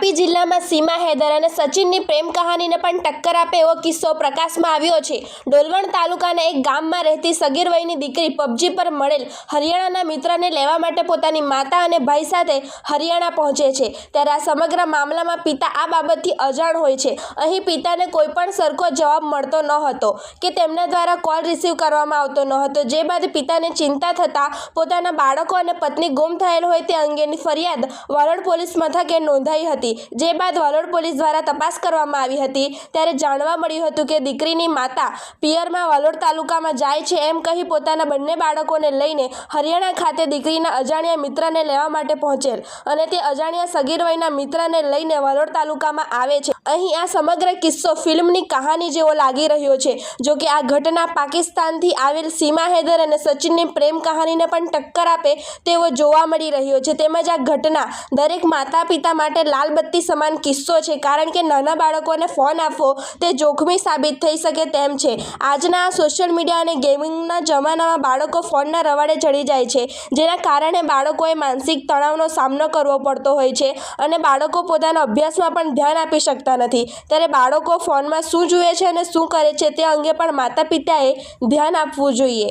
તાપી જિલ્લામાં સીમા હૈદર અને સચિનની પ્રેમ કહાનીને પણ ટક્કર આપે એવો કિસ્સો પ્રકાશમાં આવ્યો છે. ડોલવણ તાલુકાના એક ગામમાં રહેતી સગીર વયની દીકરી પબજી પર મળેલ હરિયાણાના મિત્રને લેવા માટે પોતાની માતા અને ભાઈ સાથે હરિયાણા પહોંચે છે. ત્યારે આ સમગ્ર મામલામાં પિતા આ બાબતથી અજાણ હોય છે. અહીં પિતાને કોઈ પણ સરખો જવાબ મળતો ન હતો કે તેમના દ્વારા કોલ રિસીવ કરવામાં આવતો ન હતો. જે બાદ પિતાને ચિંતા થતાં પોતાના બાળકો અને પત્ની ગુમ થયેલ હોય તે અંગેની ફરિયાદ વાલોડ પોલીસ મથકે નોંધાઈ હતી. જે બાદ વાલોડ પોલીસ દ્વારા તપાસ કરવામાં આવી હતી. ત્યારે જાણવા મળ્યું હતું કે દીકરીની માતા પિયરમાં વાલોડ તાલુકામાં જાય છે એમ કહી પોતાના બંને બાળકોને લઈને હરિયાણા ખાતે દીકરીના અજાણ્યા મિત્રને લેવા માટે પહોંચેલ. અને તે અજાણ્યા સગીર વયના મિત્રને લઈને વાલોડ તાલુકામાં આવે છે. અહીં આ સમગ્ર કિસ્સો ફિલ્મની કહાની જેવો લાગી રહ્યો છે. જો કે આ ઘટના પાકિસ્તાનથી આવેલ સીમા હૈદર અને સચિનની પ્રેમ કહાનીને પણ ટક્કર આપે તેવો જોવા મળી રહ્યો છે. તેમજ આ ઘટના દરેક માતા પિતા માટે લાલબત્તી સમાન કિસ્સો છે. કારણ કે નાના બાળકોને ફોન આપવો તે જોખમી સાબિત થઈ શકે તેમ છે. આજના સોશિયલ મીડિયા અને ગેમિંગના જમાનામાં બાળકો ફોનના રવાડે ચડી જાય છે, જેના કારણે બાળકોએ માનસિક તણાવનો સામનો કરવો પડતો હોય છે અને બાળકો પોતાના અભ્યાસમાં પણ ધ્યાન આપી શકતા નથી. ત્યારે બાળકો ફોનમાં શું જુએ છે અને શું કરે છે તે અંગે પણ માતા પિતાએ ધ્યાન આપવું જોઈએ.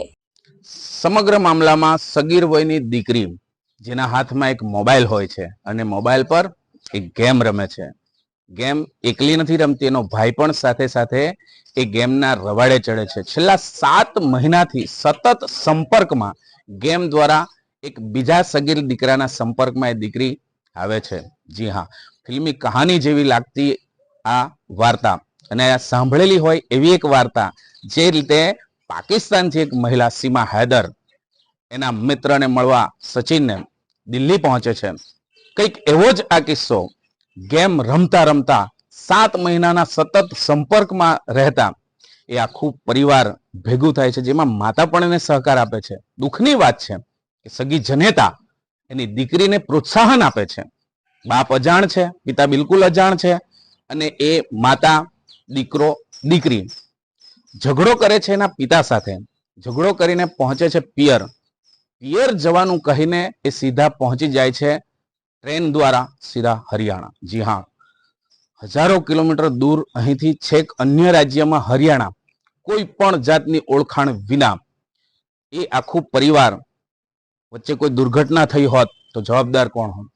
સમગ્ર મામલામાં સગીર વયની દીકરી જેના હાથમાં એક મોબાઈલ હોય છે અને મોબાઈલ પર એક ગેમ રમે છે. ગેમ એકલી નથી રમતી, એનો ભાઈ પણ સાથે સાથે એ ગેમના રવાડે ચડે છે. છેલ્લા સાત મહિનાથી સતત સંપર્કમાં ગેમ દ્વારા એક બીજા સગીર દીકરાના સંપર્કમાં એ દીકરી આવે છે. જી હા, ફિલ્મી કહાની જેવી લાગતી આ વાર્તા. અને સાંભળેલી હોય એવી એક વાર્તા જે રીતે પાકિસ્તાનથી એક મહિલા સીમા હૈદર એના મિત્રને મળવા સચિનને દિલ્હી પહોંચે છે. કંઈક એવો જ આ કિસ્સો ગેમ રમતા રમતા સાત મહિનાના સતત સંપર્કમાં રહેતા એ આખું પરિવાર ભેગું થાય છે, જેમાં માતા પણ એને સહકાર આપે છે. દુઃખની વાત છે કે સગી જનેતા એની દીકરીને પ્રોત્સાહન આપે છે. બાપ અજાણ છે, પિતા બિલકુલ અજાણ છે અને એ માતા, દીકરો, દીકરી ઝઘડો કરે છે એના પિતા સાથે. ઝઘડો કરીને પહોંચે છે પિયર. પિયર જવાનું કહીને એ સીધા પહોંચી જાય છે ટ્રેન દ્વારા સીધા હરિયાણા. જી હા. હજારો કિલોમીટર દૂર અહીંથી છેક અન્ય રાજ્યમાં હરિયાણા, કોઈ પણ જાતની ઓળખાણ વિના. એ આખું પરિવાર વચ્ચે કોઈ દુર્ઘટના થઈ હોત તો જવાબદાર કોણ હોત?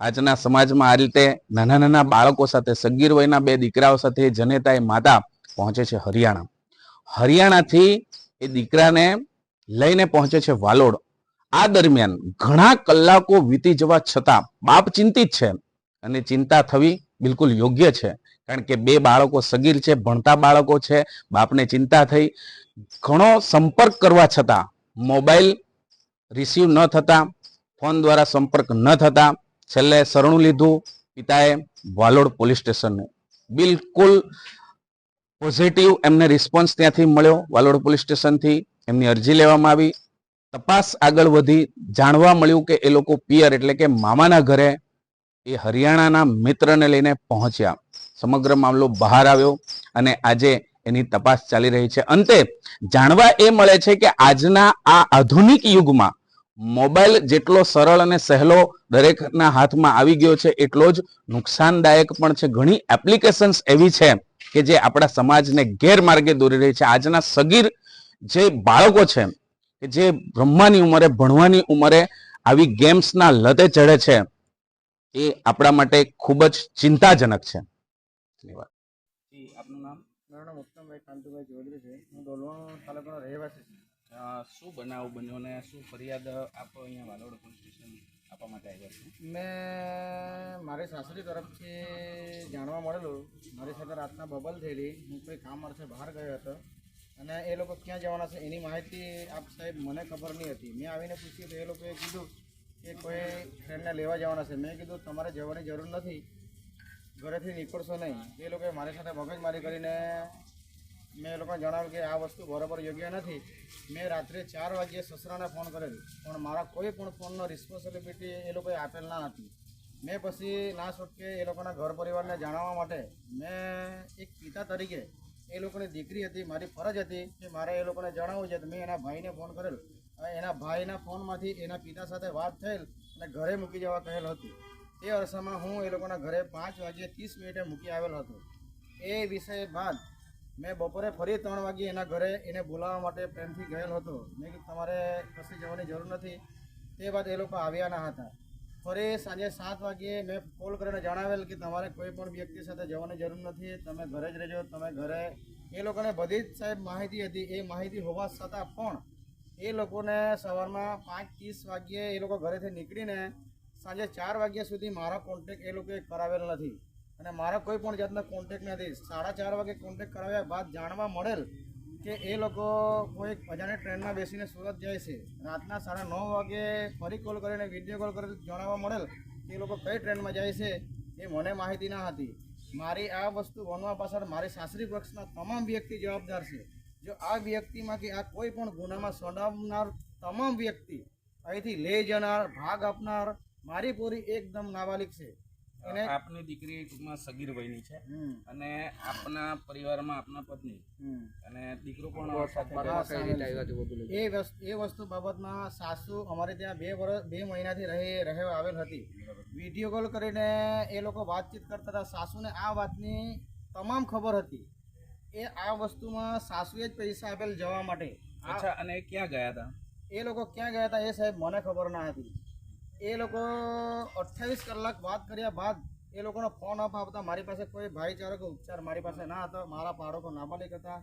આજના સમાજમાં આ રીતે નાના નાના બાળકો સાથે, સગીર વયના બે દીકરાઓ સાથે જનેતા એ માતા પહોંચે છે હરિયાણા. હરિયાણાથી એ દીકરાને લઈને પહોંચે છે વાલોડ. આ દરમિયાન ઘણા કલાકો વીતી જવા છતાં બાપ ચિંતિત છે અને ચિંતા થવી બિલકુલ યોગ્ય છે. કારણ કે બે બાળકો સગીર છે, ભણતા બાળકો છે, બાપને ચિંતા થઈ. ઘણો સંપર્ક કરવા છતાં, મોબાઈલ રિસીવ ન થતા, ફોન દ્વારા સંપર્ક ન થતા છેલ્લે શરણું લીધું પિતાએ વાલોડ પોલીસ સ્ટેશનને. બિલકુલ પોઝિટિવ એમને રિસ્પોન્સ ત્યાંથી મળ્યો. વાલોડ પોલીસ સ્ટેશનથી એમની અરજી લેવામાં આવી. તપાસ આગળ વધી. જાણવા મળ્યું કે એ લોકો પિયર એટલે કે મામાના ઘરે એ હરિયાણાના મિત્રને લઈને પહોંચ્યા. સમગ્ર મામલો બહાર આવ્યો અને આજે એની તપાસ ચાલી રહી છે. અંતે જાણવા એ મળે છે કે આજના આ આધુનિક યુગમાં મોબાઈલ જેટલો સરળ અને સહેલો દરેકના હાથમાં આવી ગયો છે એટલો જ નુકસાનદાયક પણ છે. ઘણી એપ્લિકેશન્સ એવી છે કે જે આપણા સમાજને ગેરમાર્ગે દોરી રહી છે. આજના સગીર જે બાળકો છે કે જે બ્રહ્માની ઉંમરે ભણવાની ઉંમરે આવી ગેમ્સના લતે ચડે છે એ આપણા માટે ખૂબ જ ચિંતાજનક છે. ધન્યવાદ. આપનું નામ? મારું નામ ઉત્તમભાઈ કાંતુભાઈ ચૌધરી છે. હું ડોલવણ તાલુકાનો રહેવાસી છું. શું બનાવ બન્યો ને શું ફરિયાદ આપ અહીંયા વાલોડ પોલીસ સ્ટેશન આપવા માટે આવ્યા છો? મેં મારી સાસરી તરફથી જાણવા મળેલું, મારી સાથે રાતના બબલ થયેલી, હું કોઈ કામ અર્થે બહાર ગયો હતો અને એ લોકો ક્યાં જવાના છે એની માહિતી આપ સાહેબ મને ખબર નહીં હતી. મેં આવીને પૂછ્યું તો એ લોકોએ કીધું કે કોઈ ફ્રેન્ડને લેવા જવાના છે. મેં કીધું, તમારે જવાની જરૂર નથી. ઘરેથી નીકળશો નહીં. એ લોકોએ મારી સાથે મગજમારી કરીને મેં લોકોને જણાવ્યું કે આ વસ્તુ બરાબર યોગ્ય નથી. મેં રાત્રે ચાર વાગ્યે સસરાને ફોન કરેલો પણ મારા કોઈ પણ ફોનનો રિસ્પોન્સિબિલિટી એ લોકોએ આપેલ ના હતી. મેં પછી ના છૂટકે એ લોકોના ઘર પરિવારને જણાવવા માટે મેં એક પિતા તરીકે એ લોકોની દીકરી હતી, મારી ફરજ હતી કે મારે એ લોકોને જણાવવું છે. તો મેં એના ભાઈને ફોન કરેલો. એના ભાઈના ફોનમાંથી એના પિતા સાથે વાત થયેલ અને ઘરે મૂકી જવા કહેલ હતું. તે અરસામાં હું એ લોકોના ઘરે પાંચ વાગ્યે ત્રીસ મિનિટે મૂકી આવેલ હતો. એ વિષય બાદ મેં બપોરે ફરી ત્રણ વાગ્યે એના ઘરે એને બોલાવવા માટે પ્રેમથી ગયેલ હતો. મેં કીધું, તમારે કશે જવાની જરૂર નથી. તે બાદ એ લોકો આવ્યા ના હતા. ફરી સાંજે સાત વાગ્યે મેં કોલ કરીને જણાવેલ કે તમારે કોઈ પણ વ્યક્તિ સાથે જવાની જરૂર નથી, તમે ઘરે જ રહેજો, તમે ઘરે એ લોકોને બધી જ સાહેબ માહિતી હતી. એ માહિતી હોવા છતાં પણ એ લોકોને સવારમાં પાંચ ત્રીસ વાગ્યે એ લોકો ઘરેથી નીકળીને સાંજે ચાર વાગ્યા સુધી મારા કોન્ટેક એ લોકોએ કરાવેલ નથી. અને મારા કોઈ પણ જાતનો કોન્ટેક નથી. સાડા ચાર વાગે કોન્ટેક કરાવ્યા બાદ જાણવા મળેલ કે એ લોકો કોઈ અજાણી ટ્રેનમાં બેસીને સુરત જાય છે. રાતના સાડા નવ વાગે ફરી કોલ કરીને વીડિયો કોલ કરીને જણાવવા મળેલ કે એ લોકો કઈ ટ્રેનમાં જાય છે એ મને માહિતી ના હતી. મારી આ વસ્તુ બનવા પાછળ મારી સાસરી પક્ષના તમામ વ્યક્તિ જવાબદાર છે. જો આ વ્યક્તિમાં કે આ કોઈ પણ ગુનામાં સંડાવનાર તમામ વ્યક્તિ અહીંથી લઈ જનાર, ભાગ આપનાર, મારી પૂરી એકદમ નાબાલિક છે. એને આપની દીકરી ટૂંકમાં સગીર વયની છે. અને આપના પરિવારમાં આપના પત્ની. અને દીકરો પણ. એ વસ્તુ એ વસ્તુ બાબતમાં સાસુ અમારે ત્યાં બે વર્ષ બે મહિનાથી રહે રહેવા આવેલ હતી. વીડિયો કોલ કરીને એ લોકો વાતચીત કરતા હતા. સાસુને આ વાતની તમામ ખબર હતી. એ આ વસ્તુમાં સાસુએ જ પૈસા આપેલ જવા માટે. અચ્છા અને ક્યાં ગયા હતા? એ લોકો ક્યાં ગયા હતા એ સાહેબ મને ખબર ના હતી. એ લોકો અઠ્ઠાવીસ કલાક વાત કર્યા બાદ એ લોકોનો ફોન અપ આપતા, મારી પાસે કોઈ ભાઈચારો કે ઉપચાર મારી પાસે ના હતો, મારા બાળકો નાબાલિક હતા.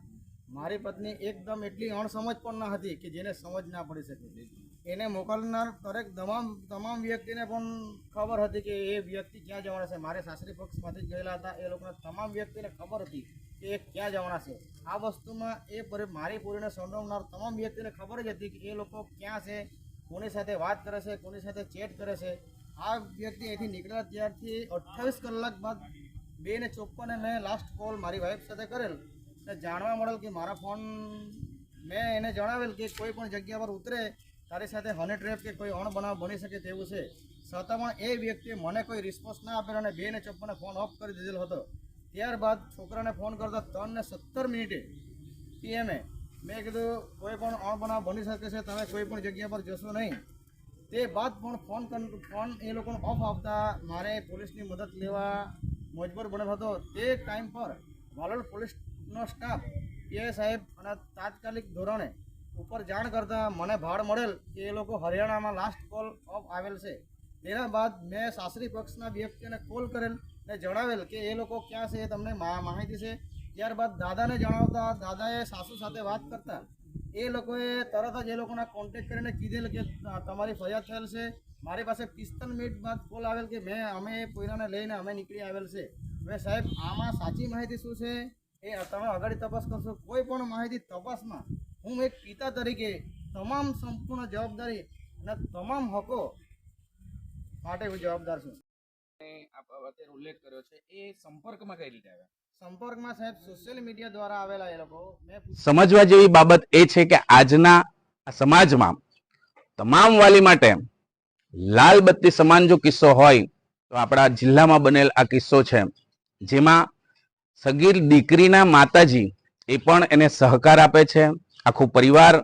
મારી પત્ની એકદમ એટલી અણસમજ પણ ના હતી કે જેને સમજ ના પડી શકે. એને મોકલનાર દરેક તમામ તમામ વ્યક્તિને પણ ખબર હતી કે એ વ્યક્તિ ક્યાં જવાના છે. મારે સાસરી પક્ષમાંથી જ ગયેલા હતા. એ લોકોને તમામ વ્યક્તિને ખબર હતી કે એ ક્યાં જવાના છે. આ વસ્તુમાં એ મારી પૂરીને સંડોવનાર તમામ વ્યક્તિને ખબર જ હતી કે એ લોકો ક્યાં છે કોની સાથે વાત કરે છે, કોની સાથે ચેટ કરે છે? આ વ્યક્તિ અહીંથી નીકળ્યા ત્યારથી અઠ્ઠાવીસ કલાક બાદ બે ને ચોપ્પને મેં લાસ્ટ કોલ મારી વાઈફ સાથે કરેલ. ને જાણવા મળેલ કે મારા ફોન મેં એને જણાવેલ કે કોઈ પણ જગ્યા પર ઉતરે, તારી સાથે હની ટ્રેપ કે કોઈ અણબનાવ બની શકે તેવું છે. છતાં પણ એ વ્યક્તિએ મને કોઈ રિસ્પોન્સ ના આપેલો અને બે ને ચોપ્પને ફોન ઓફ કરી દીધેલો હતો. ત્યારબાદ છોકરાને ફોન કરતા ત્રણ ને સત્તર મિનિટે પીએમએ મેં કીધું, કોઈ પણ અણબનાવ બની શકે છે, તમે કોઈ પણ જગ્યા પર જશો નહીં. તે બાદ પણ ફોન ફોન એ લોકોને ઓફ આપતા મારે પોલીસની મદદ લેવા મજબૂર બન્યો હતો. તે ટાઈમ પર વાલોડ પોલીસનો સ્ટાફ, પીઆઈ સાહેબ અને તાત્કાલિક ધોરણે ઉપર જાણ કરતાં મને ભાડ મળેલ કે એ લોકો હરિયાણામાં લાસ્ટ કોલ ઓફ આવેલ છે. તેના બાદ મેં સાસરી પક્ષના વ્યક્તિને કોલ કરેલ ને જણાવેલ કે એ લોકો ક્યાં છે, તમને માહિતી છે? ત્યારબાદ દાદાને જણાવતા, દાદાએ સાસુ સાથે વાત કરતા, એ લોકોએ તરત જ એ લોકોના કોન્ટેક્ટ કરીને કીધેલ કે તમારી ફરિયાદ થયેલ છે. મારી પાસે પિસ્તાલીસ મિનિટ બાદ કોલ આવેલ કે મેં, અમે પોઈરાને લઈને અમે નીકળી આવેલ છે. હવે સાહેબ, આમાં સાચી માહિતી શું છે? એ તમે આગળ તપાસ કરશો. કોઈ પણ માહિતી તપાસમાં હું એક પિતા તરીકે તમામ સંપૂર્ણ જવાબદારી અને તમામ હકો માટે હું જવાબદાર છું. આપ અત્યારે ઉલ્લેખ કર્યો છે. એ સંપર્કમાં કઈ રીતે આવ્યા? મીડિયા દ્વારા આવેલા સમજવા જેવી બાબત એ છે કે આજના સમાજમાં તમામ વાલી માટે લાલ બત્તી સમાન જો કિસ્સો હોય, તો આપણા જિલ્લામાં બનેલ આ કિસ્સો છે. જેમાં સગીર દીકરીના માતાજી એ પણ એને સહકાર આપે છે. આખું પરિવાર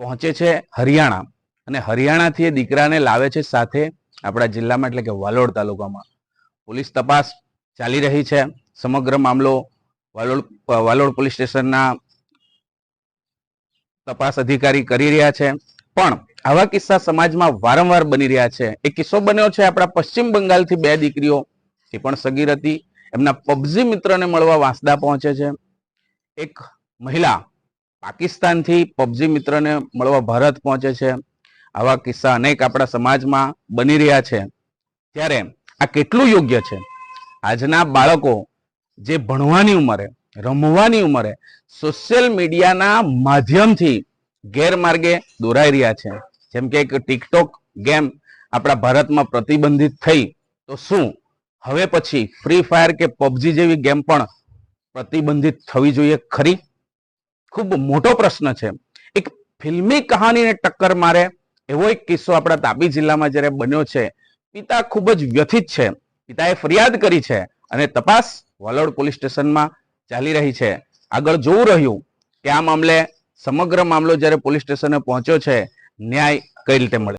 પહોંચે છે હરિયાણા. અને હરિયાણાથી એ દીકરાને લાવે છે સાથે આપણા જિલ્લામાં, એટલે કે વાલોડ તાલુકામાં. પોલીસ તપાસ ચાલી રહી છે. સમગ્ર મામલો વાલોડ વાલોડ પોલીસ સ્ટેશનના તપાસ અધિકારી કરી રહ્યા છે. પણ આવા કિસ્સા સમાજમાં વારંવાર બની રહ્યા છે. એક કિસ્સો બન્યો છે આપણા પશ્ચિમ બંગાળથી બે દીકરીઓ, એ પણ સગીર હતી. એમના પબજી મિત્રને મળવા વાંસદા પહોંચે છે. એક મહિલા પાકિસ્તાનથી પબજી મિત્રને મળવા ભારત પહોંચે છે. આવા કિસ્સા અનેક આપણા સમાજમાં બની રહ્યા છે. ત્યારે આ કેટલું યોગ્ય છે? આજના બાળકો જે ભણવાની ઉંમરે, રમવાની ઉંમરે સોશિયલ મીડિયાના માધ્યમથી ગેરમાર્ગે દોરાઈ રહ્યા છે. જેમ કે એક ટિકટોક ગેમ આપણા ભારતમાં પ્રતિબંધિત થઈ. તો શું? હવે પછી ફ્રી ફાયર કે પબજી જેવી ગેમ પણ પ્રતિબંધિત થવી જોઈએ ખરી? ખૂબ મોટો પ્રશ્ન છે. એક ફિલ્મી કહાનીને ટક્કર મારે એવો એક કિસ્સો આપણા તાપી જિલ્લામાં જ્યારે બન્યો છે. પિતા ખૂબ જ વ્યથિત છે. પિતાએ ફરિયાદ કરી છે અને તપાસ વલોડ પોલીસ સ્ટેશનમાં ચાલી રહી છે. આગળ જોવું રહ્યું કે આ મામલે સમગ્ર મામલો જ્યારે પોલીસ સ્ટેશને પહોંચ્યો છે, ન્યાય કઈ રીતે મળે?